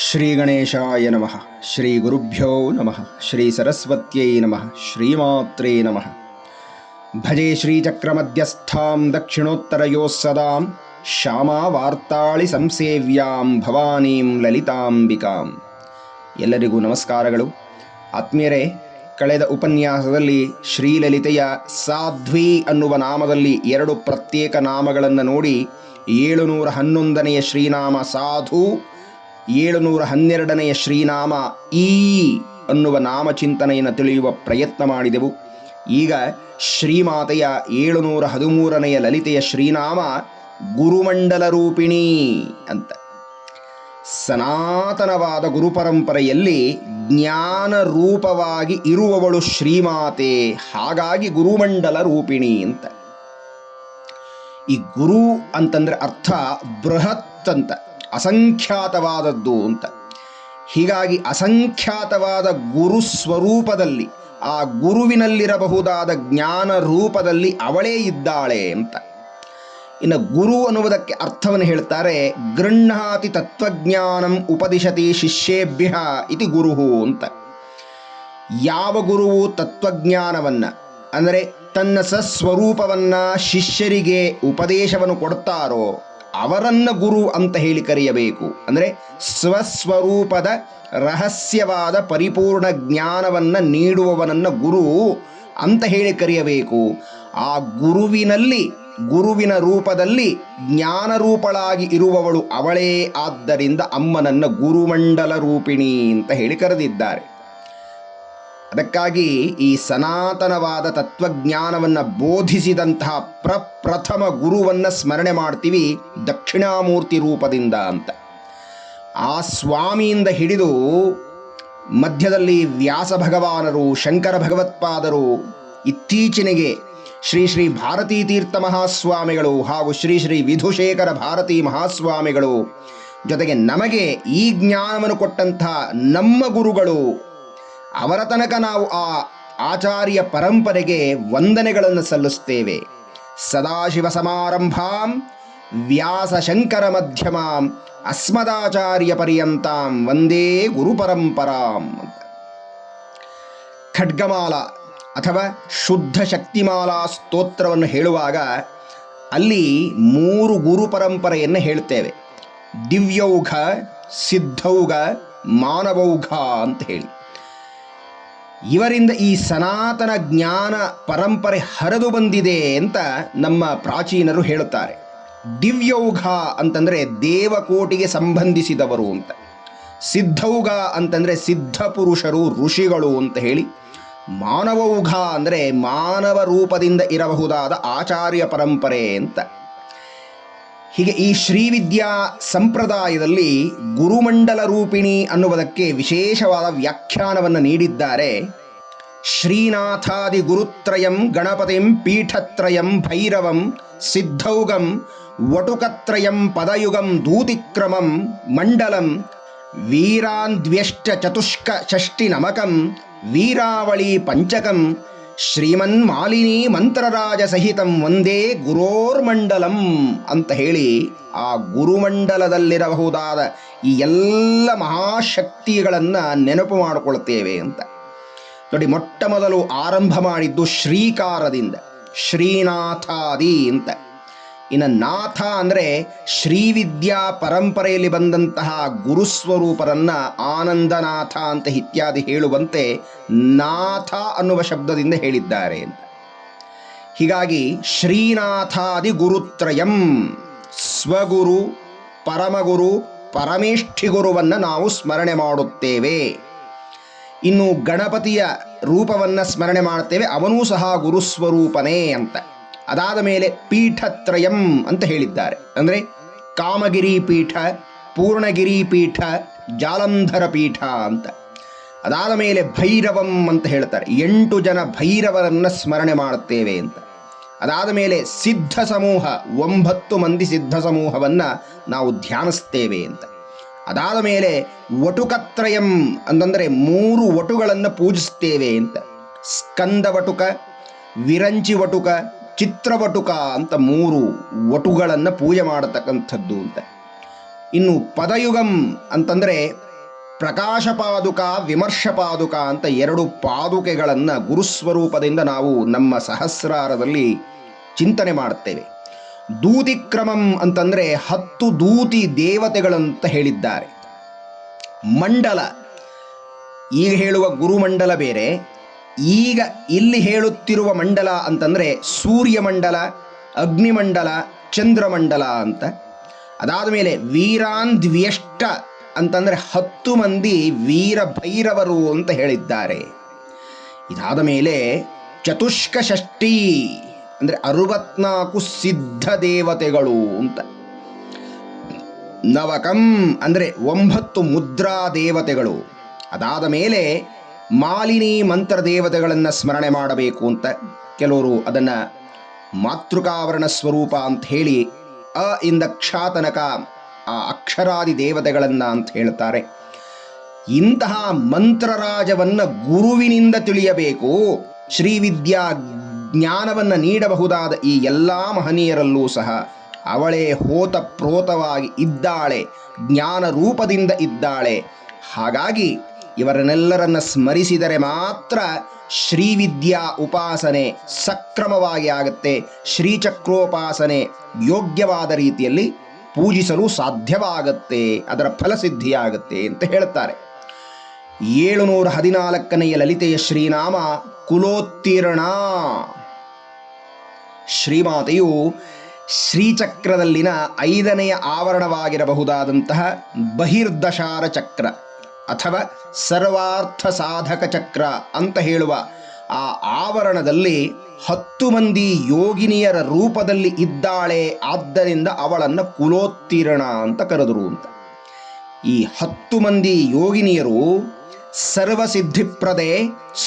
ಶ್ರೀ ಗಣೇಶಾಯ ನಮಃ ಶ್ರೀ ಗುರುಭ್ಯೋ ನಮಃ ಶ್ರೀ ಸರಸ್ವತ್ಯೈ ನಮಃ ಶ್ರೀಮಾತ್ರೇ ನಮಃ ಭಜೆ ಶ್ರೀಚಕ್ರಮಧ್ಯಸ್ಥಾಂ ದಕ್ಷಿಣೋತ್ತರಯೋಸ್ಸದಾಂ ಶ್ಯಾಮಾ ವಾರ್ತಾಳಿ ಸಂಸೇವ್ಯಾಂ ಭವಾನೀಂ ಲಲಿತಾಂಬಿಕಾಂ ಎಲ್ಲರಿಗೂ ನಮಸ್ಕಾರಗಳು. ಆತ್ಮೀಯರೇ, ಕಳೆದ ಉಪನ್ಯಾಸದಲ್ಲಿ ಶ್ರೀಲಲಿತೆಯ ಸಾಧ್ವಿ ಅನ್ನುವ ನಾಮದಲ್ಲಿ ಎರಡು ಪ್ರತ್ಯೇಕ ನಾಮಗಳನ್ನು ನೋಡಿ ಏಳುನೂರ ಹನ್ನೊಂದನೆಯ ಶ್ರೀನಾಮ ಸಾಧು ಏಳುನೂರ ಹನ್ನೆರಡನೆಯ ಶ್ರೀನಾಮ ಈ ಅನ್ನುವ ನಾಮಚಿಂತನೆಯನ್ನು ತಿಳಿಯುವ ಪ್ರಯತ್ನ ಮಾಡಿದೆವು. ಈಗ ಶ್ರೀಮಾತೆಯ ಏಳುನೂರ ಹದಿಮೂರನೆಯ ಲಲಿತೆಯ ಶ್ರೀನಾಮ ಗುರುಮಂಡಲ ರೂಪಿಣಿ ಅಂತ. ಸನಾತನವಾದ ಗುರುಪರಂಪರೆಯಲ್ಲಿ ಜ್ಞಾನ ರೂಪವಾಗಿ ಇರುವವಳು ಶ್ರೀಮಾತೆ, ಹಾಗಾಗಿ ಗುರುಮಂಡಲ ರೂಪಿಣಿ ಅಂತ. ಈ ಗುರು ಅಂತಂದ್ರೆ ಅರ್ಥ ಬೃಹತ್ ಅಂತ. ಅಸಂಖ್ಯಾತವಾದದ್ದು ಅಂತ. ಹೀಗಾಗಿ ಅಸಂಖ್ಯಾತವಾದ ಗುರು ಸ್ವರೂಪದಲ್ಲಿ, ಆ ಗುರುವಿನಲ್ಲಿರಬಹುದಾದ ಜ್ಞಾನ ರೂಪದಲ್ಲಿ ಅವಳೇ ಇದ್ದಾಳೆ ಅಂತ. ಇನ್ನು ಗುರು ಅನ್ನುವುದಕ್ಕೆ ಅರ್ಥವನ್ನು ಹೇಳ್ತಾರೆ ಗೃಹಾತಿ ತತ್ವಜ್ಞಾನಂ ಉಪದಿಶತಿ ಶಿಷ್ಯೇಭ್ಯ ಇತಿ ಗುರುಹು ಅಂತ. ಯಾವ ಗುರುವು ತತ್ವಜ್ಞಾನವನ್ನ, ಅಂದರೆ ತನ್ನ ಸಸ್ವರೂಪವನ್ನ ಶಿಷ್ಯರಿಗೆ ಉಪದೇಶವನ್ನು ಕೊಡ್ತಾರೋ ಅವರನ್ನ ಗುರು ಅಂತ ಹೇಳಿ ಕರೆಯಬೇಕು. ಅಂದರೆ ಸ್ವಸ್ವರೂಪದ ರಹಸ್ಯವಾದ ಪರಿಪೂರ್ಣ ಜ್ಞಾನವನ್ನ ನೀಡುವವನನ್ನ ಗುರು ಅಂತ ಹೇಳಿ ಕರೆಯಬೇಕು. ಆ ಗುರುವಿನಲ್ಲಿ, ಗುರುವಿನ ರೂಪದಲ್ಲಿ ಜ್ಞಾನ ರೂಪಳಾಗಿ ಇರುವವಳು ಅವಳೇ. ಆದ್ದರಿಂದ ಅಮ್ಮನನ್ನ ಗುರುಮಂಡಲ ರೂಪಿಣಿ ಅಂತ ಹೇಳಿ ಕರೆದಿದ್ದಾರೆ. ಅದಕ್ಕಾಗಿ ಈ ಸನಾತನವಾದ ತತ್ವಜ್ಞಾನವನ್ನು ಬೋಧಿಸಿದಂತಹ ಪ್ರಪ್ರಥಮ ಗುರುವನ್ನ ಸ್ಮರಣೆ ಮಾಡ್ತೀವಿ ದಕ್ಷಿಣಾಮೂರ್ತಿ ರೂಪದಿಂದ ಅಂತ. ಆ ಸ್ವಾಮಿಯಿಂದ ಹಿಡಿದು ಮಧ್ಯದಲ್ಲಿ ವ್ಯಾಸ ಭಗವಾನರು, ಶಂಕರ ಭಗವತ್ಪಾದರು, ಇತ್ತೀಚಿನಗೆ ಶ್ರೀ ಶ್ರೀ ಭಾರತೀ ತೀರ್ಥ ಮಹಾಸ್ವಾಮಿಗಳು ಹಾಗೂ ಶ್ರೀ ಶ್ರೀ ವಿಧುಶೇಖರ ಭಾರತೀ ಮಹಾಸ್ವಾಮಿಗಳು ಜೊತೆಗೆ ನಮಗೆ ಈ ಜ್ಞಾನವನ್ನು ಕೊಟ್ಟಂತಹ ನಮ್ಮ ಗುರುಗಳು ಅವರ ತನಕ ನಾವು ಆ ಆಚಾರ್ಯ ಪರಂಪರೆಗೆ ವಂದನೆಗಳನ್ನು ಸಲ್ಲಿಸ್ತೇವೆ ಸದಾಶಿವ ಸಮಾರಂಭಾಂ, ವ್ಯಾಸ ಶಂಕರ ಮಧ್ಯಮಾಂ, ಅಸ್ಮದಾಚಾರ್ಯ ಪರ್ಯಂತಾಂ, ವಂದೇ ಗುರು ಪರಂಪರಾಂ. ಖಡ್ಗಮಾಲ ಅಥವಾ ಶುದ್ಧ ಶಕ್ತಿಮಾಲಾ ಸ್ತೋತ್ರವನ್ನು ಹೇಳುವಾಗ ಅಲ್ಲಿ ಮೂರು ಗುರು ಪರಂಪರೆಯನ್ನು ಹೇಳ್ತೇವೆ ದಿವ್ಯೌಘ, ಸಿದ್ಧೌಘ, ಮಾನವೌಘ ಅಂತ ಹೇಳಿ. ಇವರಿಂದ ಈ ಸನಾತನ ಜ್ಞಾನ ಪರಂಪರೆ ಹರಿದು ಬಂದಿದೆ ಅಂತ ನಮ್ಮ ಪ್ರಾಚೀನರು ಹೇಳುತ್ತಾರೆ. ದಿವ್ಯೌಘ ಅಂತಂದರೆ ದೇವಕೋಟಿಗೆ ಸಂಬಂಧಿಸಿದವರು ಅಂತ. ಸಿದ್ಧೌಘ ಅಂತಂದರೆ ಸಿದ್ಧ ಪುರುಷರು, ಋಷಿಗಳು ಅಂತ ಹೇಳಿ. ಮಾನವೌಘ ಅಂದರೆ ಮಾನವ ರೂಪದಿಂದ ಇರಬಹುದಾದ ಆಚಾರ್ಯ ಪರಂಪರೆ ಅಂತ. ಹೀಗೆ ಈ ಶ್ರೀವಿದ್ಯಾ ಸಂಪ್ರದಾಯದಲ್ಲಿ ಗುರುಮಂಡಲ ರೂಪಿಣಿ ಅನ್ನುವುದಕ್ಕೆ ವಿಶೇಷವಾದ ವ್ಯಾಖ್ಯಾನವನ್ನು ನೀಡಿದ್ದಾರೆ. ಶ್ರೀನಾಥಾದಿ ಗುರುತ್ರಯಂ, ಗಣಪತಿಂ ಪೀಠತ್ರಯಂ, ಭೈರವಂ, ಸಿದ್ಧೌಗಂ, ವಟುಕತ್ರಯಂ, ಪದಯುಗಂ, ದೂತಿಕ್ರಮಂ, ಮಂಡಲಂ ವೀರಾಂದ್ವ್ಯಷ್ಟ ಚತುಷ್ಕ ಷಷ್ಟಿ ನಮಕಂ, ವೀರಾವಳಿ ಪಂಚಕಂ ಶ್ರೀಮನ್ ಮಾಲಿನಿ ಮಂತ್ರರಾಜ ಸಹಿತಂ ಒಂದೇ ಗುರೋರ್ಮಂಡಲಂ ಅಂತ ಹೇಳಿ ಆ ಗುರುಮಂಡಲದಲ್ಲಿರಬಹುದಾದ ಈ ಎಲ್ಲ ಮಹಾಶಕ್ತಿಗಳನ್ನು ನೆನಪು ಮಾಡಿಕೊಳ್ತೇವೆ ಅಂತ. ನೋಡಿ ಮೊಟ್ಟ ಮೊದಲು ಆರಂಭ ಮಾಡಿದ್ದು ಶ್ರೀಕಾರದಿಂದ, ಶ್ರೀನಾಥಾದಿ ಅಂತ. ಇನ್ನು ನಾಥ ಅಂದರೆ ಶ್ರೀವಿದ್ಯಾ ಪರಂಪರೆಯಲ್ಲಿ ಬಂದಂತಹ ಗುರುಸ್ವರೂಪರನ್ನ ಆನಂದನಾಥ ಅಂತ ಇತ್ಯಾದಿ ಹೇಳುವಂತೆ ನಾಥ ಅನ್ನುವ ಶಬ್ದದಿಂದ ಹೇಳಿದ್ದಾರೆ ಅಂತ. ಹೀಗಾಗಿ ಶ್ರೀನಾಥಾದಿ ಗುರುತ್ರಯಂ, ಸ್ವಗುರು, ಪರಮಗುರು, ಪರಮೇಷ್ಠಿಗುರುವನ್ನು ನಾವು ಸ್ಮರಣೆ ಮಾಡುತ್ತೇವೆ. ಇನ್ನು ಗಣಪತಿಯ ರೂಪವನ್ನು ಸ್ಮರಣೆ ಮಾಡ್ತೇವೆ, ಅವನೂ ಸಹ ಗುರುಸ್ವರೂಪನೇ ಅಂತ. ಅದಾದ ಮೇಲೆ ಪೀಠತ್ರಯಂ ಅಂತ ಹೇಳಿದ್ದಾರೆ. ಅಂದರೆ ಕಾಮಗಿರಿ ಪೀಠ, ಪೂರ್ಣಗಿರಿ ಪೀಠ, ಜಾಲಂಧರ ಪೀಠ ಅಂತ. ಅದಾದ ಮೇಲೆ ಭೈರವಂ ಅಂತ ಹೇಳ್ತಾರೆ. ಎಂಟು ಜನ ಭೈರವರನ್ನು ಸ್ಮರಣೆ ಮಾಡುತ್ತೇವೆ ಅಂತ. ಅದಾದ ಮೇಲೆ ಸಿದ್ಧ ಸಮೂಹ, ಒಂಬತ್ತು ಮಂದಿ ಸಿದ್ಧ ಸಮೂಹವನ್ನು ನಾವು ಧ್ಯಾನಿಸ್ತೇವೆ ಅಂತ. ಅದಾದ ಮೇಲೆ ವಟುಕತ್ರಯಂ ಅಂತಂದರೆ ಮೂರು ವಟುಗಳನ್ನು ಪೂಜಿಸ್ತೇವೆ ಅಂತ. ಸ್ಕಂದ ವಟುಕ, ವಿರಂಚಿ ವಟುಕ ಚಿತ್ರವಟುಕ ಅಂತ ಮೂರು ವಟುಗಳನ್ನು ಪೂಜೆ ಮಾಡತಕ್ಕಂಥದ್ದು ಅಂತ. ಇನ್ನು ಪದಯುಗಂ ಅಂತಂದರೆ ಪ್ರಕಾಶ ಪಾದುಕ ವಿಮರ್ಶ ಪಾದುಕ ಅಂತ ಎರಡು ಪಾದುಕೆಗಳನ್ನು ಗುರುಸ್ವರೂಪದಿಂದ ನಾವು ನಮ್ಮ ಸಹಸ್ರಾರದಲ್ಲಿ ಚಿಂತನೆ ಮಾಡುತ್ತೇವೆ ದೂತಿಕ್ರಮಂ ಅಂತಂದರೆ ಹತ್ತು ದೂತಿ ದೇವತೆಗಳಂತ ಹೇಳಿದ್ದಾರೆ. ಮಂಡಲ, ಈಗ ಹೇಳುವ ಗುರುಮಂಡಲ ಬೇರೆ. ಈಗ ಇಲ್ಲಿ ಹೇಳುತ್ತಿರುವ ಮಂಡಲ ಅಂತಂದರೆ ಸೂರ್ಯಮಂಡಲ ಅಗ್ನಿಮಂಡಲ ಚಂದ್ರಮಂಡಲ ಅಂತ. ಅದಾದ ಮೇಲೆ ವೀರಾಂದ್ವ್ಯಷ್ಟ ಅಂತಂದರೆ ಹತ್ತು ಮಂದಿ ವೀರ ಭೈರವರು ಅಂತ ಹೇಳಿದ್ದಾರೆ. ಇದಾದ ಮೇಲೆ ಚತುಷ್ಕ ಷಷ್ಠಿ ಅಂದರೆ ಅರುವತ್ನಾಲ್ಕು ಸಿದ್ಧ ದೇವತೆಗಳು ಅಂತ. ನವಕಂ ಅಂದರೆ ಒಂಬತ್ತು ಮುದ್ರಾ ದೇವತೆಗಳು. ಅದಾದ ಮೇಲೆ ಮಾಲಿನಿ ಮಂತ್ರ ದೇವತೆಗಳನ್ನು ಸ್ಮರಣೆ ಮಾಡಬೇಕು ಅಂತ ಕೆಲವರು ಅದನ್ನು ಮಾತೃಕಾವರಣ ಸ್ವರೂಪ ಅಂತ ಹೇಳಿ ಅ ಇಂದ ಕ್ಷಾತನಕ ಆ ಅಕ್ಷರಾದಿ ದೇವತೆಗಳನ್ನು ಅಂತ ಹೇಳ್ತಾರೆ. ಇಂತಹ ಮಂತ್ರರಾಜವನ್ನು ಗುರುವಿನಿಂದ ತಿಳಿಯಬೇಕು. ಶ್ರೀವಿದ್ಯಾ ಜ್ಞಾನವನ್ನು ನೀಡಬಹುದಾದ ಈ ಎಲ್ಲ ಮಹನೀಯರಲ್ಲೂ ಸಹ ಅವಳೇ ಹೋತ ಪ್ರೋತವಾಗಿ ಇದ್ದಾಳೆ, ಜ್ಞಾನ ರೂಪದಿಂದ ಇದ್ದಾಳೆ. ಹಾಗಾಗಿ ಇವರನ್ನೆಲ್ಲರನ್ನ ಸ್ಮರಿಸಿದರೆ ಮಾತ್ರ ಶ್ರೀವಿದ್ಯಾ ಉಪಾಸನೆ ಸಕ್ರಮವಾಗಿ ಆಗುತ್ತೆ. ಶ್ರೀಚಕ್ರೋಪಾಸನೆ ಯೋಗ್ಯವಾದ ರೀತಿಯಲ್ಲಿ ಪೂಜಿಸಲು ಸಾಧ್ಯವಾಗತ್ತೆ. ಅದರ ಫಲಸಿದ್ಧಿಯಾಗತ್ತೆ ಅಂತ ಹೇಳ್ತಾರೆ. ಏಳುನೂರ ಹದಿನಾಲ್ಕನೆಯ ಲಲಿತೆಯ ಶ್ರೀನಾಮ ಕುಲೋತ್ತೀರ್ಣ. ಶ್ರೀಮಾತೆಯು ಶ್ರೀಚಕ್ರದಲ್ಲಿನ ಐದನೆಯ ಆವರಣವಾಗಿರಬಹುದಾದಂತಹ ಬಹಿರ್ದಶಾರ ಚಕ್ರ ಅಥವಾ ಸರ್ವಾರ್ಥ ಸಾಧಕ ಚಕ್ರ ಅಂತ ಹೇಳುವ ಆ ಆವರಣದಲ್ಲಿ ಹತ್ತು ಮಂದಿ ಯೋಗಿನಿಯರ ರೂಪದಲ್ಲಿ ಇದ್ದಾಳೆ, ಆದ್ದರಿಂದ ಅವಳನ್ನು ಕುಲೋತ್ತೀರ್ಣ ಅಂತ ಕರೆದರು ಅಂತ. ಈ ಹತ್ತು ಮಂದಿ ಯೋಗಿನಿಯರು ಸರ್ವ ಸಿದ್ಧಿಪ್ರದೆ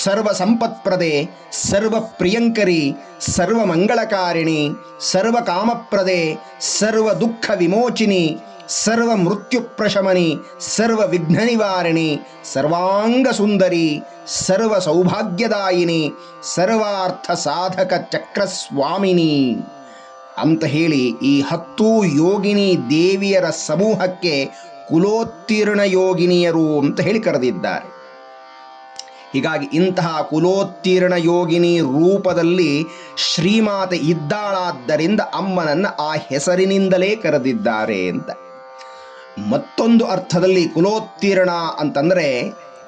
ಸರ್ವ ಸಂಪತ್ಪ್ರದೆ ಸರ್ವ ಪ್ರಿಯಂಕರಿ ಸರ್ವ ಮಂಗಳಕಾರಿಣಿ ಸರ್ವ ಕಾಮಪ್ರದೆ ಸರ್ವ ದುಃಖ ವಿಮೋಚಿನಿ ಸರ್ವ ಮೃತ್ಯು ಪ್ರಶಮನಿ, ಸರ್ವ ವಿಘ್ನ ನಿವಾರಣಿ ಸರ್ವಾಂಗ ಸುಂದರಿ, ಸರ್ವ ಸೌಭಾಗ್ಯದಾಯಿನಿ, ಸರ್ವಾರ್ಥ ಸಾಧಕ ಚಕ್ರಸ್ವಾಮಿನಿ ಅಂತ ಹೇಳಿ ಈ ಹತ್ತು ಯೋಗಿನಿ ದೇವಿಯರ ಸಮೂಹಕ್ಕೆ ಕುಲೋತ್ತೀರ್ಣ ಯೋಗಿನಿಯರು ಅಂತ ಹೇಳಿ ಕರೆದಿದ್ದಾರೆ. ಹೀಗಾಗಿ ಇಂತಹ ಕುಲೋತ್ತೀರ್ಣ ಯೋಗಿನಿ ರೂಪದಲ್ಲಿ ಶ್ರೀಮಾತೆ ಇದ್ದಾಳಾದ್ದರಿಂದ ಅಮ್ಮನನ್ನು ಆ ಹೆಸರಿನಿಂದಲೇ ಕರೆದಿದ್ದಾರೆ ಅಂತ. ಮತ್ತೊಂದು ಅರ್ಥದಲ್ಲಿ ಕುಲೋತ್ತೀರ್ಣ ಅಂತಂದರೆ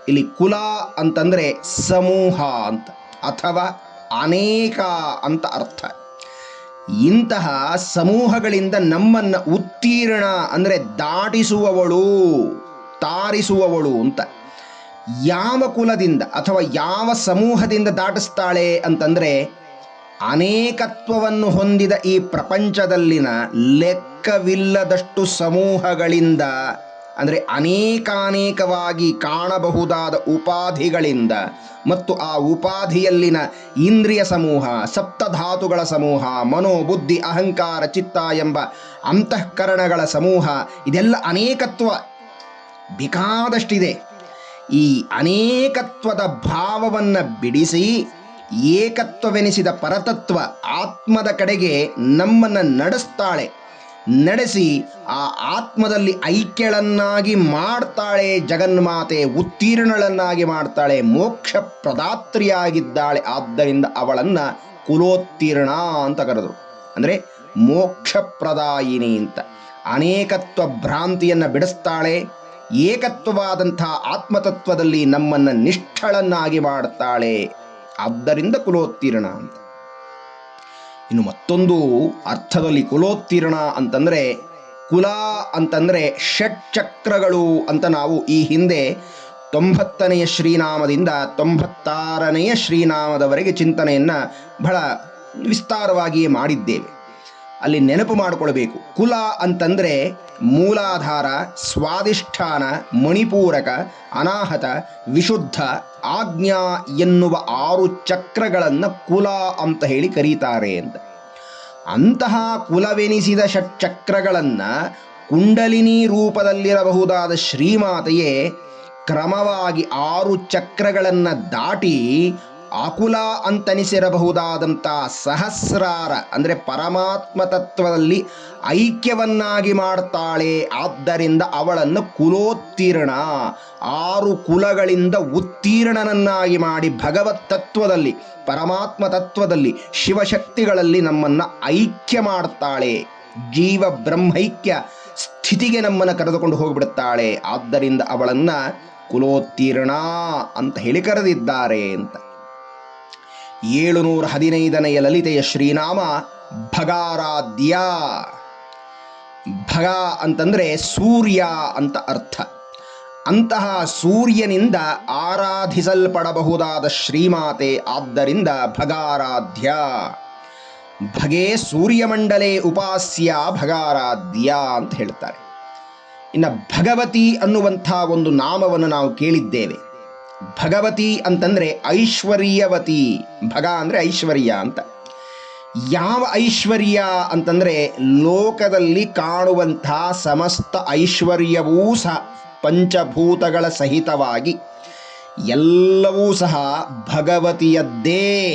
ಇಲ್ಲಿ ಕುಲ ಅಂತಂದರೆ ಸಮೂಹ ಅಂತ, ಅಥವಾ ಅನೇಕ ಅಂತ ಅರ್ಥ. ಇಂತಹ ಸಮೂಹಗಳಿಂದ ನಮ್ಮನ್ನು ಉತ್ತೀರ್ಣ ಅಂದರೆ ದಾಟಿಸುವವಳು, ತಾರಿಸುವವಳು ಅಂತ. ಯಾವ ಕುಲದಿಂದ ಅಥವಾ ಯಾವ ಸಮೂಹದಿಂದ ದಾಟಿಸ್ತಾಳೆ ಅಂತಂದರೆ ಅನೇಕತ್ವವನ್ನು ಹೊಂದಿದ ಈ ಪ್ರಪಂಚದಲ್ಲಿನ ಲೆಕ್ಕವಿಲ್ಲದಷ್ಟು ಸಮೂಹಗಳಿಂದ, ಅಂದರೆ ಅನೇಕಾನೇಕವಾಗಿ ಕಾಣಬಹುದಾದ ಉಪಾಧಿಗಳಿಂದ ಮತ್ತು ಆ ಉಪಾಧಿಯಲ್ಲಿನ ಇಂದ್ರಿಯ ಸಮೂಹ, ಸಪ್ತಧಾತುಗಳ ಸಮೂಹ ಮನೋ ಬುದ್ಧಿ ಅಹಂಕಾರ, ಚಿತ್ತ ಎಂಬ ಅಂತಃಕರಣಗಳ ಸಮೂಹ, ಇದೆಲ್ಲ ಅನೇಕತ್ವ ಬೇಕಾದಷ್ಟಿದೆ. ಈ ಅನೇಕತ್ವದ ಭಾವವನ್ನು ಬಿಡಿಸಿ ಏಕತ್ವವೆನಿಸಿದ ಪರತತ್ವ ಆತ್ಮದ ಕಡೆಗೆ ನಮ್ಮನ್ನು ನಡೆಸ್ತಾಳೆ. ನಡೆಸಿ ಆ ಆತ್ಮದಲ್ಲಿ ಐಕ್ಯಳನ್ನಾಗಿ ಮಾಡ್ತಾಳೆ, ಜಗನ್ಮಾತೆ ಉತ್ತೀರ್ಣಳನ್ನಾಗಿ ಮಾಡ್ತಾಳೆ ಮೋಕ್ಷ ಪ್ರದಾತ್ರಿಯಾಗಿದ್ದಾಳೆ ಆದ್ದರಿಂದ ಅವಳನ್ನು ಕುಲೋತ್ತೀರ್ಣ ಅಂತ ಕರೆದರು. ಅಂದರೆ ಮೋಕ್ಷಪ್ರದಾಯಿನಿ ಅಂತ. ಅನೇಕತ್ವ ಭ್ರಾಂತಿಯನ್ನು ಬಿಡಿಸ್ತಾಳೆ, ಏಕತ್ವವಾದಂಥ ಆತ್ಮತತ್ವದಲ್ಲಿ ನಮ್ಮನ್ನು ನಿಷ್ಠಳನ್ನಾಗಿ ಮಾಡ್ತಾಳೆ. ಆದ್ದರಿಂದ ಕುಲೋತ್ತೀರ್ಣ ಅಂತ. ಇನ್ನು ಮತ್ತೊಂದು ಅರ್ಥದಲ್ಲಿ ಕುಲೋತ್ತೀರ್ಣ ಅಂತಂದರೆ ಕುಲ ಅಂತಂದರೆ ಷಟ್ಚಕ್ರಗಳು ಅಂತ ನಾವು ಈ ಹಿಂದೆ ತೊಂಬತ್ತನೆಯ ಶ್ರೀನಾಮದಿಂದ ತೊಂಬತ್ತಾರನೆಯ ಶ್ರೀನಾಮದವರೆಗೆ ಚಿಂತನೆಯನ್ನು ಬಹಳ ವಿಸ್ತಾರವಾಗಿಯೇ ಮಾಡಿದ್ದೇವೆ. ಅಲ್ಲಿ ನೆನಪು ಮಾಡಿಕೊಳ್ಬೇಕು. ಕುಲ ಅಂತಂದರೆ ಮೂಲಾಧಾರ ಸ್ವಾದಿಷ್ಠಾನ ಮಣಿಪೂರಕ, ಅನಾಹತ, ವಿಶುದ್ಧ, ಆಜ್ಞಾ ಎನ್ನುವ ಆರು ಚಕ್ರಗಳನ್ನು ಕುಲ ಅಂತ ಹೇಳಿ ಕರೀತಾರೆ ಅಂತ. ಅಂತಹ ಕುಲವೆನಿಸಿದ ಷಟ್ಚಕ್ರಗಳನ್ನು ಕುಂಡಲಿನಿ ರೂಪದಲ್ಲಿರಬಹುದಾದ ಶ್ರೀಮಾತೆಯೇ ಕ್ರಮವಾಗಿ ಆರು ಚಕ್ರಗಳನ್ನು ದಾಟಿ ಆಕುಲ ಅಂತನಿಸಿರಬಹುದಾದಂಥ ಸಹಸ್ರಾರ, ಅಂದರೆ ಪರಮಾತ್ಮ ತತ್ವದಲ್ಲಿ ಐಕ್ಯವನ್ನಾಗಿ ಮಾಡ್ತಾಳೆ, ಆದ್ದರಿಂದ ಅವಳನ್ನು ಕುಲೋತ್ತೀರ್ಣ. ಆರು ಕುಲಗಳಿಂದ ಉತ್ತೀರ್ಣನನ್ನಾಗಿ ಮಾಡಿ ಭಗವತ್ ತತ್ವದಲ್ಲಿ, ಪರಮಾತ್ಮ ತತ್ವದಲ್ಲಿ, ಶಿವಶಕ್ತಿಗಳಲ್ಲಿ ನಮ್ಮನ್ನು ಐಕ್ಯ ಮಾಡ್ತಾಳೆ. ಜೀವ ಬ್ರಹ್ಮೈಕ್ಯ ಸ್ಥಿತಿಗೆ ನಮ್ಮನ್ನು ಕರೆದುಕೊಂಡು ಹೋಗಿಬಿಡುತ್ತಾಳೆ. ಆದ್ದರಿಂದ ಅವಳನ್ನು ಕುಲೋತ್ತೀರ್ಣ ಅಂತ ಹೇಳಿ ಕರೆದಿದ್ದಾರೆ ಅಂತ. ಏಳುನೂರ ಹದಿನೈದನೆಯ ಲಲಿತೆಯ ಶ್ರೀನಾಮ ಭಗಾರಾಧ್ಯ. ಭಗ ಅಂತಂದರೆ ಸೂರ್ಯ ಅಂತ ಅರ್ಥ. ಅಂತಹ ಸೂರ್ಯನಿಂದ ಆರಾಧಿಸಲ್ಪಡಬಹುದಾದ ಶ್ರೀಮಾತೆ ಆದ್ದರಿಂದ ಭಗಾರಾಧ್ಯ. ಭಗೆ ಸೂರ್ಯಮಂಡಲೇ ಉಪಾಸ್ಯ ಭಗಾರಾಧ್ಯ ಅಂತ ಹೇಳ್ತಾರೆ. ಇನ್ನು ಭಗವತಿ ಅನ್ನುವಂಥ ಒಂದು ನಾಮವನ್ನು ನಾವು ಕೇಳಿದ್ದೇವೆ. ಭಗವತಿ ಅಂತಂದರೆ ಐಶ್ವರ್ಯವತಿ. ಭಗ ಅಂದರೆ ಐಶ್ವರ್ಯ ಅಂತ. ಯಾವ ಐಶ್ವರ್ಯ ಅಂತಂದರೆ ಲೋಕದಲ್ಲಿ ಕಾಣುವಂಥ ಸಮಸ್ತ ಐಶ್ವರ್ಯವೂ ಸಹ ಪಂಚಭೂತಗಳ ಸಹಿತವಾಗಿ ಎಲ್ಲವೂ ಸಹ ಭಗವತಿಯದ್ದೇ.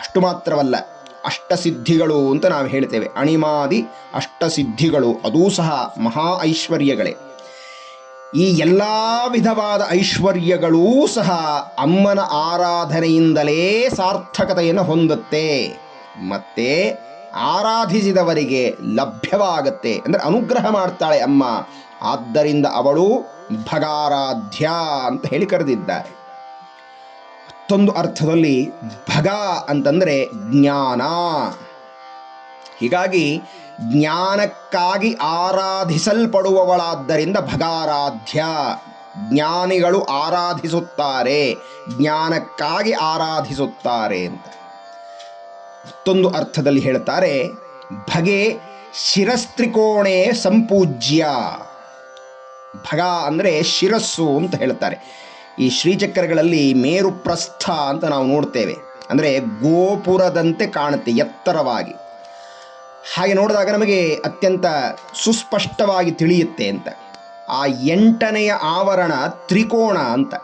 ಅಷ್ಟು ಮಾತ್ರವಲ್ಲ, ಅಷ್ಟಸಿದ್ಧಿಗಳು ಅಂತ ನಾವು ಹೇಳ್ತೇವೆ. ಅಣಿಮಾದಿ ಅಷ್ಟಸಿದ್ಧಿಗಳು, ಅದೂ ಸಹ ಮಹಾ ಐಶ್ವರ್ಯಗಳೇ. ಈ ಎಲ್ಲ ವಿಧವಾದ ಐಶ್ವರ್ಯಗಳೂ ಸಹ ಅಮ್ಮನ ಆರಾಧನೆಯಿಂದಲೇ ಸಾರ್ಥಕತೆಯನ್ನು ಹೊಂದುತ್ತೆ. ಮತ್ತೆ ಆರಾಧಿಸಿದವರಿಗೆ ಲಭ್ಯವಾಗತ್ತೆ. ಅಂದರೆ ಅನುಗ್ರಹ ಮಾಡ್ತಾಳೆ ಅಮ್ಮ. ಆದ್ದರಿಂದ ಅವಳು ಭಗಾರಾಧ್ಯ ಅಂತ ಹೇಳಿ ಕರೆದಿದ್ದಾರೆ. ಮತ್ತೊಂದು ಅರ್ಥದಲ್ಲಿ ಭಗ ಅಂತಂದರೆ ಜ್ಞಾನ. ಹೀಗಾಗಿ ಜ್ಞಾನಕ್ಕಾಗಿ ಆರಾಧಿಸಲ್ಪಡುವವಳಾದ್ದರಿಂದ ಭಗಾರಾಧ್ಯ. ಜ್ಞಾನಿಗಳು ಆರಾಧಿಸುತ್ತಾರೆ, ಜ್ಞಾನಕ್ಕಾಗಿ ಆರಾಧಿಸುತ್ತಾರೆ ಅಂತ. ಮತ್ತೊಂದು ಅರ್ಥದಲ್ಲಿ ಹೇಳ್ತಾರೆ ಭಗೆ ಶಿರಸ್ತ್ರಿಕೋಣೆ ಸಂಪೂಜ್ಯ. ಭಗ ಅಂದರೆ ಶಿರಸ್ಸು ಅಂತ ಹೇಳ್ತಾರೆ ಈ ಶ್ರೀಚಕ್ರಗಳಲ್ಲಿ ಮೇರುಪ್ರಸ್ಥ ಅಂತ ನಾವು ನೋಡ್ತೇವೆ. ಅಂದರೆ ಗೋಪುರದಂತೆ ಕಾಣುತ್ತೆ ಎತ್ತರವಾಗಿ. ಹಾಗೆ ನೋಡಿದಾಗ ನಮಗೆ ಅತ್ಯಂತ ಸುಸ್ಪಷ್ಟವಾಗಿ ತಿಳಿಯುತ್ತೆ ಅಂತ. ಆ ಎಂಟನೆಯ ಆವರಣ ತ್ರಿಕೋಣ ಅಂತ.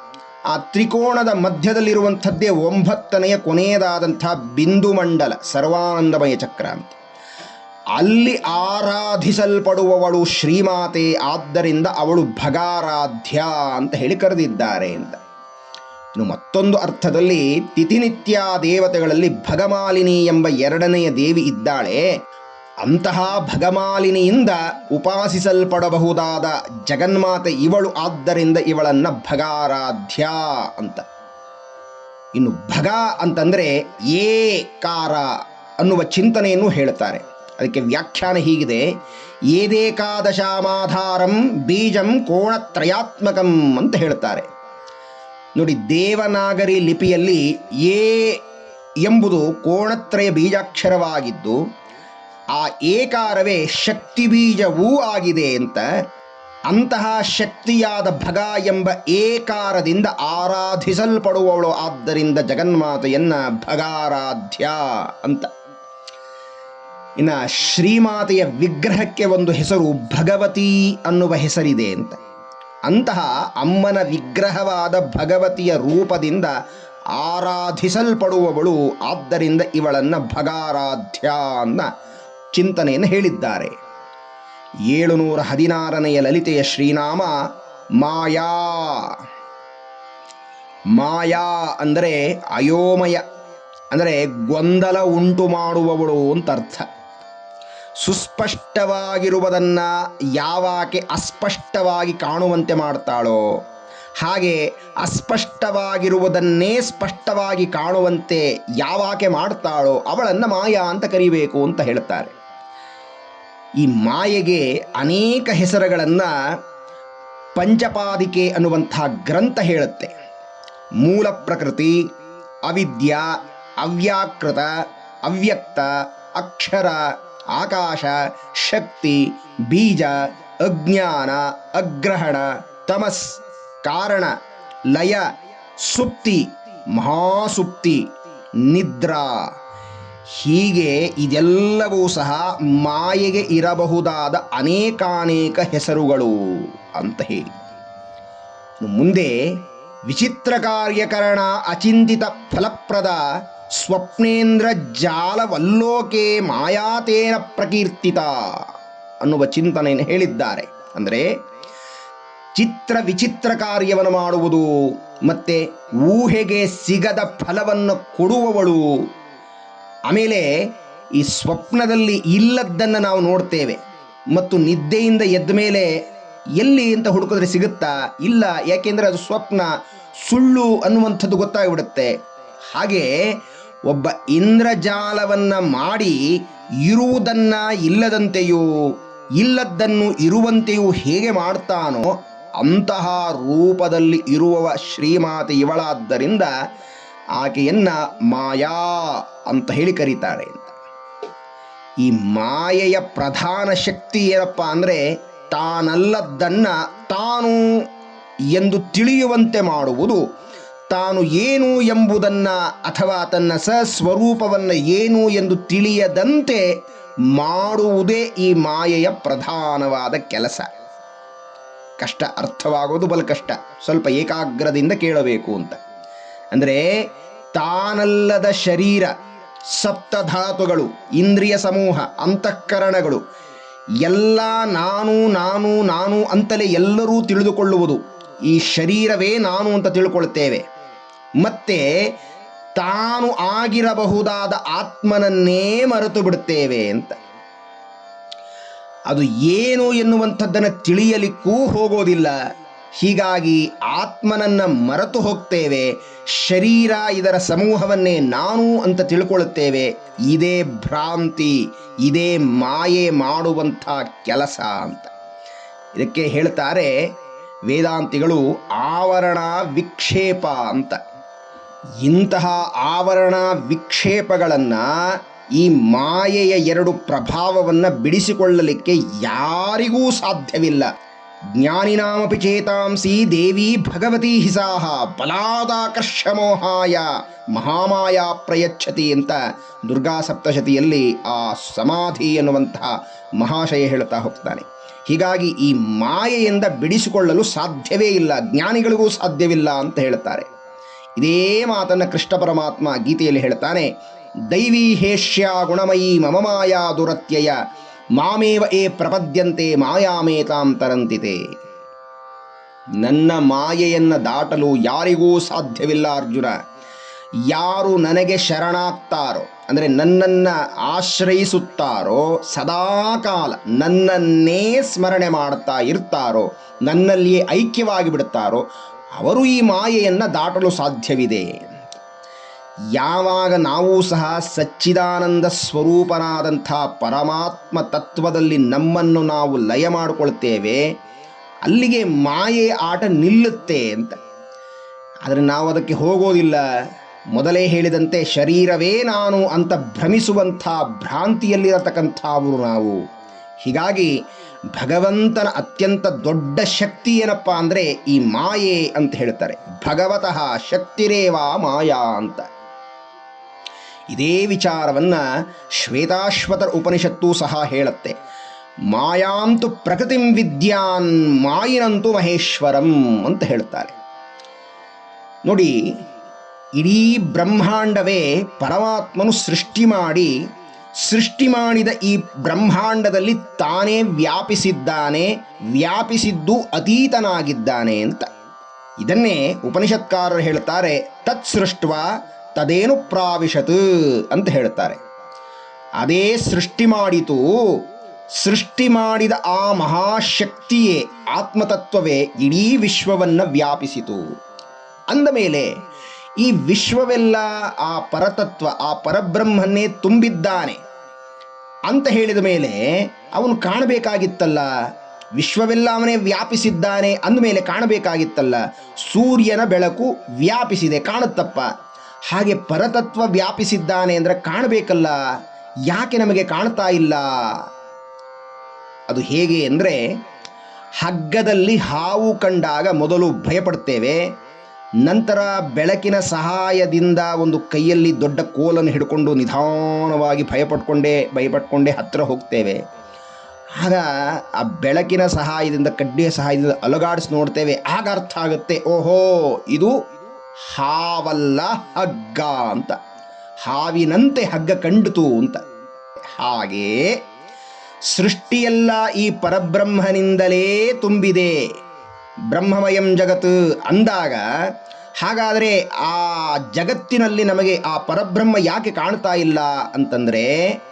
ಆ ತ್ರಿಕೋಣದ ಮಧ್ಯದಲ್ಲಿರುವಂಥದ್ದೇ ಒಂಬತ್ತನೆಯ ಕೊನೆಯದಾದಂಥ ಬಿಂದುಮಂಡಲ, ಸರ್ವಾನಂದಮಯ ಚಕ್ರ ಅಂತ. ಅಲ್ಲಿ ಆರಾಧಿಸಲ್ಪಡುವವಳು ಶ್ರೀಮಾತೆ, ಆದ್ದರಿಂದ ಅವಳು ಭಗಾರಾಧ್ಯ ಅಂತ ಹೇಳಿ ಕರೆದಿದ್ದಾರೆ ಅಂತ. ಇನ್ನು ಮತ್ತೊಂದು ಅರ್ಥದಲ್ಲಿ ತಿಥಿನಿತ್ಯ ದೇವತೆಗಳಲ್ಲಿ ಭಗಮಾಲಿನಿ ಎಂಬ ಎರಡನೆಯ ದೇವಿ ಇದ್ದಾಳೆ. ಅಂತಹ ಭಗಮಾಲಿನಿಯಿಂದ ಉಪಾಸಿಸಲ್ಪಡಬಹುದಾದ ಜಗನ್ಮಾತೆ ಇವಳು ಆದ್ದರಿಂದ ಇವಳನ್ನ ಭಗಾರಾಧ್ಯ ಅಂತ. ಇನ್ನು ಭಗ ಅಂತಂದರೆ ಏಕಾರ ಅನ್ನುವ ಚಿಂತನೆಯನ್ನು ಹೇಳುತ್ತಾರೆ. ಅದಕ್ಕೆ ವ್ಯಾಖ್ಯಾನ ಹೀಗಿದೆ, ಏದೇಕಾದಶಾಮಾಧಾರಂ ಬೀಜಂ ಕೋಣತ್ರಯಾತ್ಮಕಂ ಅಂತ ಹೇಳುತ್ತಾರೆ. ನೋಡಿ, ದೇವನಾಗರಿ ಲಿಪಿಯಲ್ಲಿ ಏ ಎಂಬುದು ಕೋಣತ್ರಯ ಬೀಜಾಕ್ಷರವಾಗಿದ್ದು ಆ ಏಕಾರವೇ ಶಕ್ತಿ ಬೀಜವೂ ಆಗಿದೆ ಅಂತ ಅಂತಹ ಶಕ್ತಿಯಾದ ಭಗ ಎಂಬ ಏಕಾರದಿಂದ ಆರಾಧಿಸಲ್ಪಡುವವಳು ಆದ್ದರಿಂದ ಜಗನ್ಮಾತೆಯನ್ನ ಭಗಾರಾಧ್ಯ ಅಂತ. ಇನ್ನು ಶ್ರೀಮಾತೆಯ ವಿಗ್ರಹಕ್ಕೆ ಒಂದು ಹೆಸರು ಭಗವತಿ ಅನ್ನುವ ಹೆಸರಿದೆ ಅಂತ. ಅಂತಹ ಅಮ್ಮನ ವಿಗ್ರಹವಾದ ಭಗವತಿಯ ರೂಪದಿಂದ ಆರಾಧಿಸಲ್ಪಡುವವಳು ಆದ್ದರಿಂದ ಇವಳನ್ನು ಭಗಾರಾಧ್ಯ ಅನ್ನ. ಚಿಂತನೆಯನ್ನು ಹೇಳಿದ್ದಾರೆ. ಏಳುನೂರ ಹದಿನಾರನೆಯ ಲಲಿತೆಯ ಶ್ರೀನಾಮ ಮಾಯಾ. ಮಾಯಾ ಅಂದರೆ ಅಯೋಮಯ, ಅಂದರೆ ಗೊಂದಲ ಉಂಟು ಮಾಡುವವಳು ಅಂತ ಅರ್ಥ. ಸುಸ್ಪಷ್ಟವಾಗಿರುವುದನ್ನು ಯಾವಾಕೆ ಅಸ್ಪಷ್ಟವಾಗಿ ಕಾಣುವಂತೆ ಮಾಡ್ತಾಳೋ, ಹಾಗೆ ಅಸ್ಪಷ್ಟವಾಗಿರುವುದನ್ನೇ ಸ್ಪಷ್ಟವಾಗಿ ಕಾಣುವಂತೆ ಯಾವಾಕೆ ಮಾಡ್ತಾಳೋ ಅವಳನ್ನು ಮಾಯಾ ಅಂತ ಕರಿಬೇಕು ಅಂತ ಹೇಳ್ತಾರೆ. ಈ ಮಾಯೆಗೆ ಅನೇಕ ಹೆಸರುಗಳನ್ನು ಪಂಚಪಾದಿಕೆ ಅನ್ನುವಂಥ ಗ್ರಂಥ ಹೇಳುತ್ತೆ. ಮೂಲ ಪ್ರಕೃತಿ, ಅವಿದ್ಯ, ಅವ್ಯಾಕೃತ, ಅವ್ಯಕ್ತ, ಅಕ್ಷರ, ಆಕಾಶ, ಶಕ್ತಿ, ಬೀಜ, ಅಜ್ಞಾನ, ಅಗ್ರಹಣ, ತಮಸ್, ಕಾರಣ, ಲಯ, ಸುಪ್ತಿ, ಮಹಾಸುಪ್ತಿ, ನಿದ್ರಾ. ಹೀಗೆ ಇದೆಲ್ಲವೂ ಸಹ ಮಾಯೆಗೆ ಇರಬಹುದಾದ ಅನೇಕಾನೇಕ ಹೆಸರುಗಳು ಅಂತ ಹೇಳಿ. ಮುಂದೆ ವಿಚಿತ್ರ ಕಾರ್ಯಕರಣ ಅಚಿಂತಿತ ಫಲಪ್ರದ ಸ್ವಪ್ನೇಂದ್ರ ಜಾಲವಲ್ಲೋಕೆ ಮಾಯಾತೇನ ಪ್ರಕೀರ್ತಿತ ಅನ್ನುವ ಚಿಂತನೆಯನ್ನು ಹೇಳಿದ್ದಾರೆ. ಅಂದರೆ ಚಿತ್ರ ವಿಚಿತ್ರ ಕಾರ್ಯವನ್ನು ಮಾಡುವುದು ಮತ್ತೆ ಊಹೆಗೆ ಸಿಗದ ಫಲವನ್ನು ಕೊಡುವವಳು ಆಮೇಲೆ ಈ ಸ್ವಪ್ನದಲ್ಲಿ ಇಲ್ಲದ್ದನ್ನು ನಾವು ನೋಡ್ತೇವೆ ಮತ್ತು ನಿದ್ದೆಯಿಂದ ಎದ್ದ ಮೇಲೆ ಎಲ್ಲಿ ಅಂತ ಹುಡುಕಿದ್ರೆ ಸಿಗುತ್ತಾ? ಇಲ್ಲ, ಯಾಕೆಂದರೆ ಅದು ಸ್ವಪ್ನ, ಸುಳ್ಳು ಅನ್ನುವಂಥದ್ದು ಗೊತ್ತಾಗ್ಬಿಡುತ್ತೆ. ಹಾಗೆ ಒಬ್ಬ ಇಂದ್ರಜಾಲವನ್ನ ಮಾಡಿ ಇರುವುದನ್ನ ಇಲ್ಲದಂತೆಯೂ, ಇಲ್ಲದ್ದನ್ನು ಇರುವಂತೆಯೂ ಹೇಗೆ ಮಾಡ್ತಾನೋ ಅಂತಹ ರೂಪದಲ್ಲಿ ಇರುವವ ಶ್ರೀಮಾತೆ ಇವಳಾದ್ದರಿಂದ ಆಕೆಯನ್ನ ಮಾಯಾ ಅಂತ ಹೇಳಿ ಕರೀತಾರೆ. ಅಂತ ಈ ಮಾಯೆಯ ಪ್ರಧಾನ ಶಕ್ತಿ ಏನಪ್ಪ ಅಂದರೆ ತಾನಲ್ಲದ್ದನ್ನು ತಾನು ಎಂದು ತಿಳಿಯುವಂತೆ ಮಾಡುವುದು. ತಾನು ಏನು ಎಂಬುದನ್ನು ಅಥವಾ ತನ್ನ ಸಸ್ವರೂಪವನ್ನು ಏನು ಎಂದು ತಿಳಿಯದಂತೆ ಮಾಡುವುದೇ ಈ ಮಾಯೆಯ ಪ್ರಧಾನವಾದ ಕೆಲಸ. ಕಷ್ಟ ಅರ್ಥವಾಗೋದು ಬಲ ಕಷ್ಟ. ಸ್ವಲ್ಪ ಏಕಾಗ್ರದಿಂದ ಕೇಳಬೇಕು ಅಂತ. ಅಂದರೆ ತಾನಲ್ಲದ ಶರೀರ, ಸಪ್ತಧಾತುಗಳು, ಇಂದ್ರಿಯ ಸಮೂಹ, ಅಂತಃಕರಣಗಳು, ಎಲ್ಲ ನಾನು ನಾನು ನಾನು ಅಂತಲೇ ಎಲ್ಲರೂ ತಿಳಿದುಕೊಳ್ಳುವುದು. ಈ ಶರೀರವೇ ನಾನು ಅಂತ ತಿಳ್ಕೊಳ್ತೇವೆ. ಮತ್ತೆ ತಾನು ಆಗಿರಬಹುದಾದ ಆತ್ಮನನ್ನೇ ಮರೆತು ಬಿಡುತ್ತೇವೆ ಅಂತ. ಅದು ಏನು ಎನ್ನುವಂಥದ್ದನ್ನು ತಿಳಿಯಲಿಕ್ಕೂ ಹೋಗೋದಿಲ್ಲ. ಹೀಗಾಗಿ ಆತ್ಮನನ್ನ ಮರೆತು ಹೋಗ್ತೇವೆ, ಶರೀರ ಇದರ ಸಮೂಹವನ್ನೇ ನಾನು ಅಂತ ತಿಳ್ಕೊಳ್ಳುತ್ತೇವೆ. ಇದೇ ಭ್ರಾಂತಿ, ಇದೇ ಮಾಯೆ ಮಾಡುವಂಥ ಕೆಲಸ ಅಂತ. ಇದಕ್ಕೆ ಹೇಳ್ತಾರೆ ವೇದಾಂತಿಗಳು ಆವರಣ ವಿಕ್ಷೇಪ ಅಂತ. ಇಂತಹ ಆವರಣ ವಿಕ್ಷೇಪಗಳನ್ನು ಈ ಮಾಯೆಯ ಎರಡು ಪ್ರಭಾವವನ್ನು ಬಿಡಿಸಿಕೊಳ್ಳಲಿಕ್ಕೆ ಯಾರಿಗೂ ಸಾಧ್ಯವಿಲ್ಲ. ಜ್ಞಾನಿನಾಮಪಿ ಚೇತಾಂಸಿ ದೇವಿ ಭಗವತಿ ಹಿಸಾಹ ಬಲಾದಾಕರ್ಷಮೋಹಾಯ ಮಹಾಮಾಯ ಪ್ರಯಚ್ಛತಿ ಅಂತ ದುರ್ಗಾ ಸಪ್ತಶತಿಯಲ್ಲಿ ಆ ಸಮಾಧಿ ಎನ್ನುವಂತಹ ಮಹಾಶಯ ಹೇಳುತ್ತಾ ಹೋಗ್ತಾನೆ. ಹೀಗಾಗಿ ಈ ಮಾಯೆಯಿಂದ ಬಿಡಿಸಿಕೊಳ್ಳಲು ಸಾಧ್ಯವೇ ಇಲ್ಲ, ಜ್ಞಾನಿಗಳಿಗೂ ಸಾಧ್ಯವಿಲ್ಲ ಅಂತ ಹೇಳ್ತಾರೆ. ಇದೇ ಮಾತನ್ನು ಕೃಷ್ಣ ಪರಮಾತ್ಮ ಗೀತೆಯಲ್ಲಿ ಹೇಳ್ತಾನೆ, ದೈವೀ ಹೇಷ್ಯ ಗುಣಮಯಿ ಮಮ ಮಾಯಾ ದುರತ್ಯಯ ಮಾಮೇವ ಏ ಪ್ರಪದ್ಯಂತೆ ಮಾಯಾಮೇತಾಂ ತರಂತಿತೆ. ನನ್ನ ಮಾಯೆಯನ್ನು ದಾಟಲು ಯಾರಿಗೂ ಸಾಧ್ಯವಿಲ್ಲ ಅರ್ಜುನ. ಯಾರು ನನಗೆ ಶರಣಾಗ್ತಾರೋ, ಅಂದರೆ ನನ್ನನ್ನು ಆಶ್ರಯಿಸುತ್ತಾರೋ, ಸದಾಕಾಲ ನನ್ನನ್ನೇ ಸ್ಮರಣೆ ಮಾಡ್ತಾ ಇರ್ತಾರೋ, ನನ್ನಲ್ಲಿಯೇ ಐಕ್ಯವಾಗಿ ಬಿಡುತ್ತಾರೋ, ಅವರು ಈ ಮಾಯೆಯನ್ನು ದಾಟಲು ಸಾಧ್ಯವಿದೆ. ಯಾವಾಗ ನಾವು ಸಹ ಸಚ್ಚಿದಾನಂದ ಸ್ವರೂಪನಾದಂಥ ಪರಮಾತ್ಮ ತತ್ವದಲ್ಲಿ ನಮ್ಮನ್ನು ನಾವು ಲಯ ಮಾಡಿಕೊಳ್ತೇವೆ, ಅಲ್ಲಿಗೆ ಮಾಯೆ ಆಟ ನಿಲ್ಲುತ್ತೆ ಅಂತ. ಆದರೆ ನಾವು ಅದಕ್ಕೆ ಹೋಗೋದಿಲ್ಲ. ಮೊದಲೇ ಹೇಳಿದಂತೆ ಶರೀರವೇ ನಾನು ಅಂತ ಭ್ರಮಿಸುವಂಥ ಭ್ರಾಂತಿಯಲ್ಲಿರತಕ್ಕಂಥವರು ನಾವು. ಹೀಗಾಗಿ ಭಗವಂತನ ಅತ್ಯಂತ ದೊಡ್ಡ ಶಕ್ತಿ ಏನಪ್ಪ ಅಂದರೆ ಈ ಮಾಯೆ ಅಂತ ಹೇಳ್ತಾರೆ. ಭಗವತಃ ಶಕ್ತಿರೇವಾ ಮಾಯಾ ಅಂತ. ಇದೇ ವಿಚಾರವನ್ನು ಶ್ವೇತಾಶ್ವತರ ಉಪನಿಷತ್ತು ಸಹ ಹೇಳುತ್ತೆ. ಮಾಯಾಂತು ಪ್ರಕೃತಿಂ ವಿದ್ಯಾನ್ ಮಾಯಿನಂತು ಮಹೇಶ್ವರಂ ಅಂತ ಹೇಳ್ತಾರೆ ನೋಡಿ, ಇಡೀ ಬ್ರಹ್ಮಾಂಡವೇ ಪರಮಾತ್ಮನು ಸೃಷ್ಟಿ ಮಾಡಿ, ಸೃಷ್ಟಿ ಮಾಡಿದ ಈ ಬ್ರಹ್ಮಾಂಡದಲ್ಲಿ ತಾನೇ ವ್ಯಾಪಿಸಿದ್ದಾನೆ, ವ್ಯಾಪಿಸಿದ್ದು ಅತೀತನಾಗಿದ್ದಾನೆ ಅಂತ. ಇದನ್ನೇ ಉಪನಿಷತ್ಕಾರರು ಹೇಳ್ತಾರೆ ತತ್ ಸೃಷ್ಟ ತದೇನು ಪ್ರಾವಿಶತ್ ಅಂತ ಹೇಳ್ತಾರೆ. ಅದೇ ಸೃಷ್ಟಿ ಮಾಡಿತು. ಸೃಷ್ಟಿ ಮಾಡಿದ ಆ ಮಹಾಶಕ್ತಿಯೇ ಆತ್ಮತತ್ವವೇ ಇಡೀ ವಿಶ್ವವನ್ನು ವ್ಯಾಪಿಸಿತು. ಅಂದ ಮೇಲೆ ಈ ವಿಶ್ವವೆಲ್ಲ ಆ ಪರತತ್ವ, ಆ ಪರಬ್ರಹ್ಮನ್ನೇ ತುಂಬಿದ್ದಾನೆ. ಅಂತ ಹೇಳಿದ ಮೇಲೆ ಅವನು ಕಾಣಬೇಕಾಗಿತ್ತಲ್ಲ, ವಿಶ್ವವೆಲ್ಲ ಅವನೇ ವ್ಯಾಪಿಸಿದ್ದಾನೆ ಅಂದಮೇಲೆ ಕಾಣಬೇಕಾಗಿತ್ತಲ್ಲ, ಸೂರ್ಯನ ಬೆಳಕು ವ್ಯಾಪಿಸಿದೆ, ಕಾಣುತ್ತಪ್ಪ. ಹಾಗೆ ಪರತತ್ವ ವ್ಯಾಪಿಸಿದ್ದಾನೆ ಅಂದರೆ ಕಾಣಬೇಕಲ್ಲ. ಯಾಕೆ ನಮಗೆ ಕಾಣ್ತಾ ಇಲ್ಲ? ಅದು ಹೇಗೆ ಅಂದರೆ, ಹಗ್ಗದಲ್ಲಿ ಹಾವು ಕಂಡಾಗ ಮೊದಲು ಭಯಪಡ್ತೇವೆ, ನಂತರ ಬೆಳಕಿನ ಸಹಾಯದಿಂದ ಒಂದು ಕೈಯಲ್ಲಿ ದೊಡ್ಡ ಕೋಲನ್ನು ಹಿಡ್ಕೊಂಡು ನಿಧಾನವಾಗಿ ಭಯಪಟ್ಕೊಂಡೇ ಭಯಪಟ್ಕೊಂಡೇ ಹತ್ತಿರ ಹೋಗ್ತೇವೆ. ಆಗ ಆ ಬೆಳಕಿನ ಸಹಾಯದಿಂದ, ಕಡ್ಡಿಯ ಸಹಾಯದಿಂದ ಅಲುಗಾಡಿಸಿ ನೋಡ್ತೇವೆ. ಆಗ ಅರ್ಥ ಆಗುತ್ತೆ, ಓಹೋ, ಇದು ಹಾವಲ್ಲ ಹಗ್ಗ ಅಂತ. ಹಾವಿನಂತೆ ಹಗ್ಗ ಕಂಡಿತು ಅಂತ. ಹಾಗೆ ಸೃಷ್ಟಿಯೆಲ್ಲ ಈ ಪರಬ್ರಹ್ಮನಿಂದಲೇ ತುಂಬಿದೆ. ಬ್ರಹ್ಮಮಯಂ ಜಗತ್ತು ಅಂದಾಗ ಹಾಗಾದರೆ ಆ ಜಗತ್ತಿನಲ್ಲಿ ನಮಗೆ ಆ ಪರಬ್ರಹ್ಮ ಯಾಕೆ ಕಾಣ್ತಾ ಇಲ್ಲ ಅಂತಂದರೆ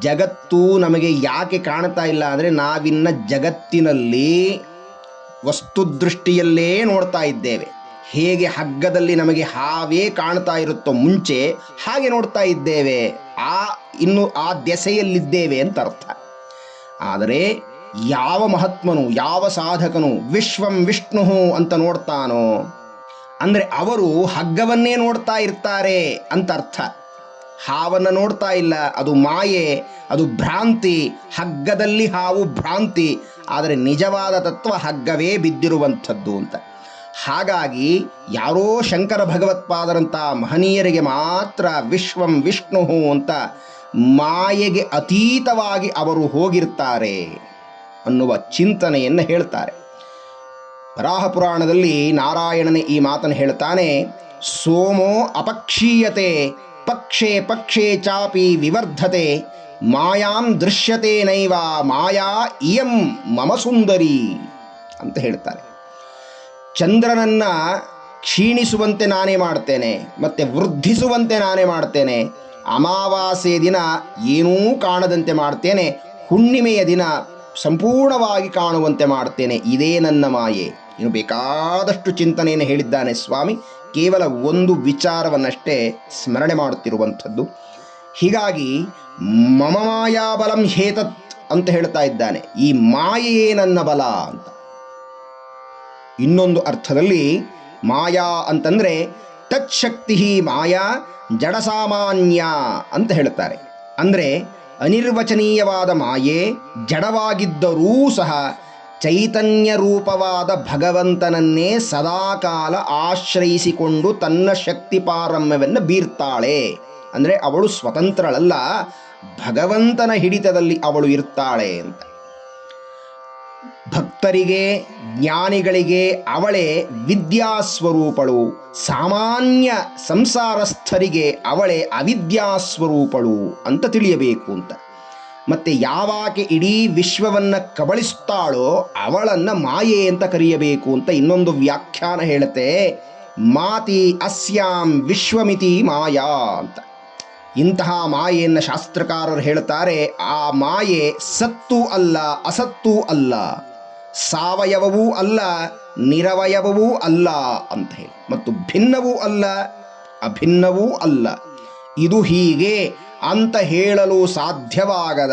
ಜಗತ್ತು ನಮಗೆ ಯಾಕೆ ಕಾಣ್ತಾ ಇಲ್ಲ ಅಂದರೆ ನಾವಿನ್ನ ಜಗತ್ತಿನಲ್ಲಿ ವಸ್ತುದೃಷ್ಟಿಯಲ್ಲೇ ನೋಡ್ತಾ ಇದ್ದೇವೆ. ಹೇಗೆ ಹಗ್ಗದಲ್ಲಿ ನಮಗೆ ಹಾವೇ ಕಾಣ್ತಾ ಇರುತ್ತೋ ಮುಂಚೆ ಹಾಗೆ ನೋಡ್ತಾ ಇದ್ದೇವೆ. ಆ, ಇನ್ನು ಆ ದೆಸೆಯಲ್ಲಿದ್ದೇವೆ ಅಂತ ಅರ್ಥ. ಆದರೆ ಯಾವ ಮಹಾತ್ಮನು, ಯಾವ ಸಾಧಕನು, ವಿಶ್ವಂ ವಿಷ್ಣು ಅಂತ ನೋಡ್ತಾನೋ, ಅಂದರೆ ಅವರು ಹಗ್ಗವನ್ನೇ ನೋಡ್ತಾ ಇರ್ತಾರೆ ಅಂತ ಅರ್ಥ. ಹಾವನ್ನು ನೋಡ್ತಾ ಇಲ್ಲ, ಅದು ಮಾಯೆ, ಅದು ಭ್ರಾಂತಿ, ಹಗ್ಗದಲ್ಲಿ ಹಾವು ಭ್ರಾಂತಿ, ಆದರೆ ನಿಜವಾದ ತತ್ವ ಹಗ್ಗವೇ ಬಿದ್ದಿರುವಂಥದ್ದು ಅಂತ. ಹಾಗಾಗಿ ಯಾರೋ ಶಂಕರ ಭಗವತ್ಪಾದರಂಥ ಮಹನೀಯರಿಗೆ ಮಾತ್ರ ವಿಶ್ವಂ ವಿಷ್ಣು ಅಂತ ಮಾಯೆಗೆ ಅತೀತವಾಗಿ ಅವರು ಹೋಗಿರ್ತಾರೆ ಅನ್ನುವ ಚಿಂತನೆಯನ್ನು ಹೇಳ್ತಾರೆ. ವರಾಹ ಪುರಾಣದಲ್ಲಿ ನಾರಾಯಣನೇ ಈ ಮಾತನ್ನು ಹೇಳ್ತಾನೆ, ಸೋಮೋ ಅಪಕ್ಷೀಯತೆ, ಪಕ್ಷೆ ಪಕ್ಷೆ ಚಾಪಿ ವಿವರ್ಧತೆ, ಮಾಯಾಂ ದೃಶ್ಯತೆ ನೈವ, ಮಾಯಾ ಇಯಂ ಮಮ ಸುಂದರಿ ಅಂತ ಹೇಳ್ತಾರೆ. ಚಂದ್ರನನ್ನ ಕ್ಷೀಣಿಸುವಂತೆ ನಾನೇ ಮಾಡ್ತೇನೆ, ಮತ್ತೆ ವೃದ್ಧಿಸುವಂತೆ ನಾನೇ ಮಾಡ್ತೇನೆ. ಅಮಾವಾಸ್ಯೆ ದಿನ ಏನೂ ಕಾಣದಂತೆ ಮಾಡ್ತೇನೆ, ಹುಣ್ಣಿಮೆಯ ದಿನ ಸಂಪೂರ್ಣವಾಗಿ ಕಾಣುವಂತೆ ಮಾಡ್ತೇನೆ. ಇದೇ ನನ್ನ ಮಾಯೆ. ಇನ್ನು ಬೇಕಾದಷ್ಟು ಚಿಂತನೆಯನ್ನು ಹೇಳಿದ್ದಾನೆ ಸ್ವಾಮಿ. ಕೇವಲ ಒಂದು ವಿಚಾರವನ್ನಷ್ಟೇ ಸ್ಮರಣೆ ಮಾಡುತ್ತಿರುವಂಥದ್ದು. ಹೀಗಾಗಿ ಮಮ ಮಾಯಾಬಲಂ ಹೇತತ್ ಅಂತ ಹೇಳ್ತಾ ಇದ್ದಾನೆ. ಈ ಮಾಯೆಯೇ ನನ್ನ ಬಲ ಅಂತ. ಇನ್ನೊಂದು ಅರ್ಥದಲ್ಲಿ ಮಾಯಾ ಅಂತಂದರೆ ತತ್ಶಕ್ತಿ ಮಾಯಾ ಜಡಸಾಮಾನ್ಯ ಅಂತ ಹೇಳುತ್ತಾರೆ. ಅಂದರೆ ಅನಿರ್ವಚನೀಯವಾದ ಮಾಯೆ ಜಡವಾಗಿದ್ದರೂ ಸಹ ಚೈತನ್ಯ ರೂಪವಾದ ಭಗವಂತನನ್ನೇ ಸದಾಕಾಲ ಆಶ್ರಯಿಸಿಕೊಂಡು ತನ್ನ ಶಕ್ತಿ ಪಾರಮ್ಯವನ್ನು ಬೀರ್ತಾಳೆ. ಅಂದರೆ ಅವಳು ಸ್ವತಂತ್ರಳಲ್ಲ, ಭಗವಂತನ ಹಿಡಿತದಲ್ಲಿ ಅವಳು ಇರ್ತಾಳೆ ಅಂತ. ಭಕ್ತರಿಗೆ ಜ್ಞಾನಿಗಳಿಗೆ ಅವಳೇ ವಿದ್ಯಾಸ್ವರೂಪಳು. ಸಾಮಾನ್ಯ ಸಂಸಾರಸ್ಥರಿಗೆ ಅವಳೇ ಅವಿದ್ಯಾಸ್ವರೂಪಳು ಅಂತ ತಿಳಿಯಬೇಕು ಅಂತ. ಮತ್ತೆ ಯಾವಾಕೆ ಇಡೀ ವಿಶ್ವವನ್ನು ಕಬಳಿಸ್ತಾಳೋ ಅವಳನ್ನು ಮಾಯೆ ಅಂತ ಕರೆಯಬೇಕು ಅಂತ ಇನ್ನೊಂದು ವ್ಯಾಖ್ಯಾನ ಹೇಳುತ್ತೆ, ಮಾತಿ ಅಸ್ಯಾಂ ವಿಶ್ವಮಿತಿ ಮಾಯಾ ಅಂತ. ಇಂತಹ ಮಾಯೆಯನ್ನು ಶಾಸ್ತ್ರಕಾರರು ಹೇಳ್ತಾರೆ ಆ ಮಾಯೆ ಸತ್ತು ಅಲ್ಲ, ಅಸತ್ತು ಅಲ್ಲ. ಸಾವಯವವೂ ಅಲ್ಲ, ನಿರವಯವವೂ ಅಲ್ಲ ಅಂತ ಹೇಳಿ. ಮತ್ತು ಭಿನ್ನವೂ ಅಲ್ಲ, ಅಭಿನ್ನವೂ ಅಲ್ಲ. ಇದು ಹೀಗೆ ಅಂತ ಹೇಳಲು ಸಾಧ್ಯವಾಗದ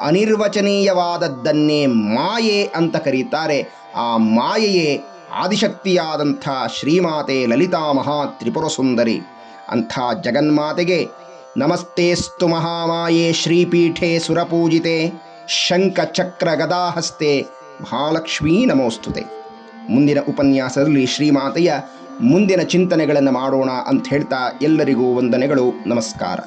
ಅನಿರ್ವಚನೀಯವಾದದ್ದನ್ನೇ ಮಾಯೆ ಅಂತ ಕರೀತಾರೆ. ಆ ಮಾಯೆಯೇ ಆದಿಶಕ್ತಿಯಾದಂಥ ಶ್ರೀಮಾತೆ ಲಲಿತಾ ಮಹಾ ತ್ರಿಪುರ ಸುಂದರಿ ಅಂಥ ಜಗನ್ಮಾತೆಗೆ, ನಮಸ್ತೇಸ್ತು ಮಹಾಮಾಯೆ ಶ್ರೀಪೀಠೆ ಸುರಪೂಜಿತೆ, ಶಂಖಚಕ್ರ ಗದಾಹಸ್ತೆ ಮಹಾಲಕ್ಷ್ಮೀ ನಮೋಸ್ತುತೆ. ಮುಂದಿನ ಉಪನ್ಯಾಸದಲ್ಲಿ ಶ್ರೀಮಾತೆಯ ಮುಂದಿನ ಚಿಂತನೆಗಳನ್ನು ಮಾಡೋಣ ಅಂತ ಹೇಳ್ತಾ ಎಲ್ಲರಿಗೂ ವಂದನೆಗಳು ನಮಸ್ಕಾರ.